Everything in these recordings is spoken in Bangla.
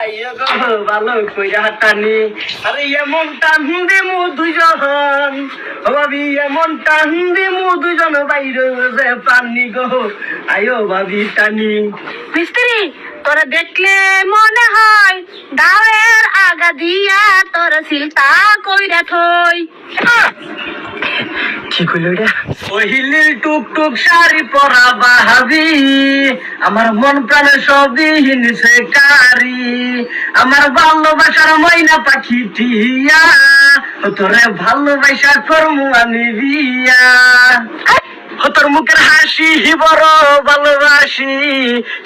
ভালো কইরা টানি। আরে এমন টান দিমু দুজন ভাবি, এমন টান দিমু দুজন বাইরে যে পানি গো। আয়ো ভাবি, টানি। মিস্ত্রি তোরা দেখলে মনে হয় দাওয়ের আগা দিয়া তোর সিলতা কইরা থই। কি কইল এটা ওহিলিল টুক টুক শাড়ি পরা বাহাবি আমার মন প্রাণে সবই হিনছে কারি। আমার ভালোবাসার ময়না পাখি টিয়া ও তোরে ভালোবাসা করমু আমি বিয়া। ও তোর মুখের হাসি বড় ভালোবাসি।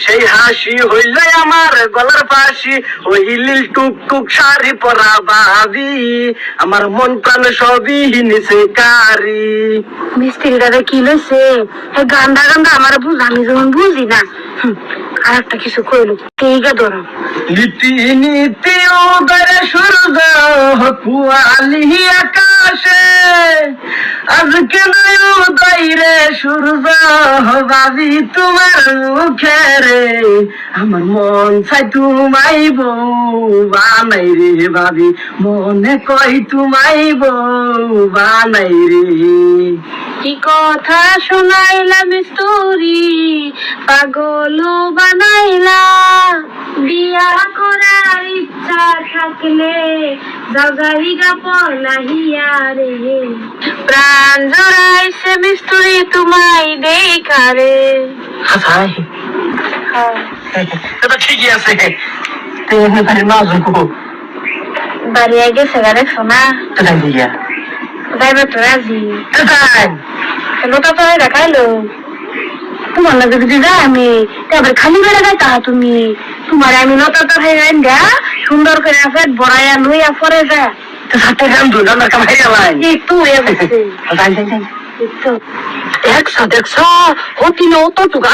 সেই হাসি হইল আমার গলার পাশি ওই লিল টুক টুক শাড়ি পরা ভাবি আমার মন প্রাণ সবই নিচে কারি। মিস্ত্রিটারে কি লইছে? হে গান্দা গান্দা আমার বুঝ আমি যখন বুঝি না। আর একটা কিছু কইল ঠিক ধরো? নীতি নীতি উদরে সূর্য কুয়ালি আকাশে। আজকে উদয় রে সূর্য ভাবি তোমার মুখে রে। আমার মন চাই তুমাই বউ বানাই রে ভাবি। মনে কই তুমাই বউ বানাই রে। কি কথা শোনাইলা মিস্তুরি পাগল বানাইলা। বিয়া করার ইচ্ছা থাকলে জগাই গা পলাহিয়া রে প্রাণ জড়াইছে মিস্তুরি তোমায় দেখা রে এটা ঠিকই আছে। বাড়ি গেছে গা দেখছ না কোথায় যাইবে তো রাজি কোথায়? লোটা তোমার লাগে যদি যাই আমি তারপরে খালি বেড়ে যাইতা তুমি তোমার আমি লতা সুন্দর করে ফেট বড়াইয়া লইয়া পরে যা। তো সাথে গান দুই গান কামাই গেলাই একটু এ বসে দেখছ দেখছ হতি নো তো টুক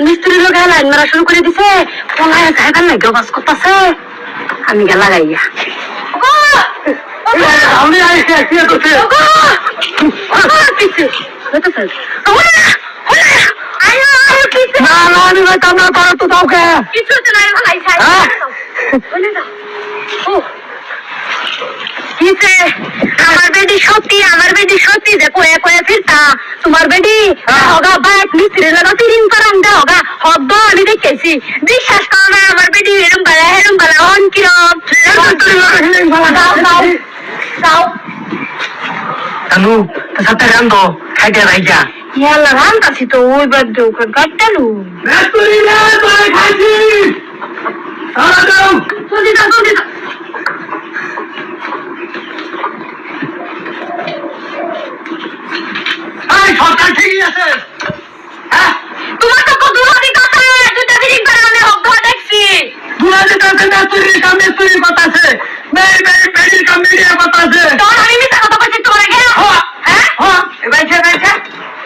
মিস্ত্রি লোক লাইন মারা শুরু করে দিছে। পলায় জায়গা নাই গবাস করতেছে। আমি গেলা গাইয়া। আমি আইছি করতে না না আমি না করো তো কাউকে হ্যাঁ? আমার বেডি সত্যি আমার বেডি সত্যি যে কয়ে কয়ে ফিরতা। তোমার বেডি হগা বাইক মিস্ত্রি লাগা তিরিং পারাং দা হগা হব্দ আমি দেখেছি বিশ্বাস করো না আমার বেডি এরম বালা এরম বালা অন কিরম। তো সাথে তো খাইতে রাইজা ইয়ালা রান্তাছি তো ওই বাদ দেও কাটতালু মেস্তুরি না তোরে খাইছি। সারা দাও। জলদি দাও জলদি দাও এই সরকার ঠিকই আছে। হ্যাঁ? তোমার তো কত হাতি কথা দুটা তিরিং পারাং হব্দ দেখছি। দুরাজে কাছে মেস্তুরি কাম মেস্তুরি কথা আছে। মেই মেই মেই কাম মেই কথা আছে। তখন আমি মিথ্যা কথা বলছি তোমার আগে হ্যাঁ হ্যাঁ এবার ছে এবার ছে এবার এবার এবার কি হইছে পুরুষ তো তো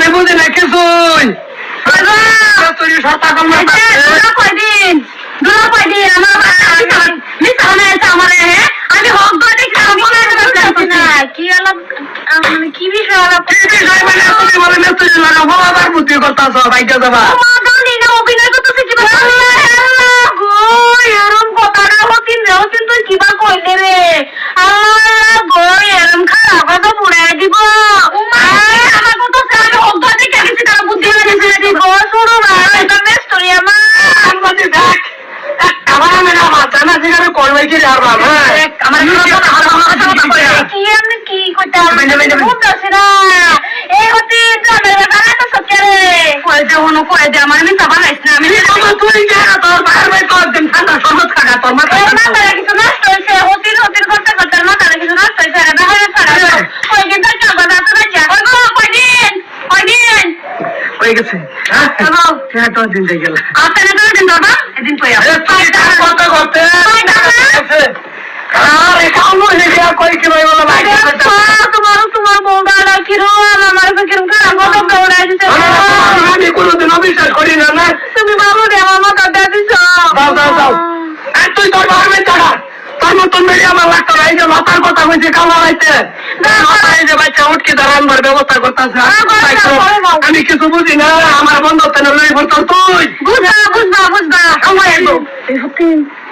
আমি বুঝি না কিছুই তুই সত্তা কম কয়দিন দুলা কয়দিন আমার মিথ্যা মনে আমার হ্যাঁ আমি হক করে দেখি মনে আছে না কি আলাপ মানে কি বিষয় আলাপ কি বিষয় মানে তুমি বলে মেসেজ লাগা বাবা বুদ্ধি করতাছ বাইকে যাবা গালি না অভিনয় করতেছে কি আল্লাহ গো এরম কথাটা হতিন রে হতিন তুই কিবা কইলে রে আল্লাহ গো এরম খারাপ কথা পুরাই দিব আমার কত সারা হক দেখে গেছি তার বুদ্ধি লাগেছে রে গো শুরু না এটা মেস্টরি আমার আমাদের দেখ আমার আমি না মাথা না যেখানে করবে কি আর বাবা আমার কি আমি কি করতে বুঝতেছি না এই হতে গ্রামের বেলা তো সত্যি রে কয়েছে হনো কয়েছে আমার আমি চাবা নাইস না আমি তুই কে তোর বাইরে বাইরে কর দিন ঠান্ডা সহজ খাগা তোর মাথা মাথায় কিছু নষ্ট হয়েছে হতির হতির করতে করতে মাথায় কিছু নষ্ট হয়েছে রে বাহারে ছাড়া কয়েকদিন তো চাবা না তো যা। কয়দিন কয়দিন হয়ে গেছে। হ্যাঁ হ্যাঁ দিন যাই গেল। আপনারা তো দিন বাবা এদিন তো এ আরে কাম হইলে কি আর কই কি ভাই বলো ভাই তোমার তোমার বউটা কিরম আমার কিরম খারাপ কথা দৌড়াই দিছে আমি কোনোদিন অবিশ্বাস করি না না? তুমি বাবু রে আমার মাথা দিছ। দাও দাও দাও। তুই তোর বাড়বে টাকা তোর মতন মেয়ে আমার লাগতো না এই যে মাথার কথা কইছে কামার আইতে মাথায় যে বাচ্চা উঠকে দাঁড়ানোর ব্যবস্থা করতেছে। আমি কিছু বুঝি না আমার বন্ধ তেনে লই বলতো তুই। বুঝবা বুঝবা বুঝবা। আমার একদম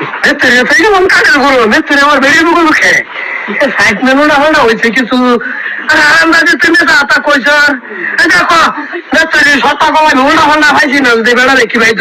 যাও তাই সেই মন কাজের করো মেত্রে আমার বেরিয়ে গুগল খেয়ে সাইড মেনু না হলে কিছু আমরা যে তুমি তা কইছ দেখো মেত্রে সত্তা কমাই উল্টা হল্টা পাইছি না যে দেখি, ভাই।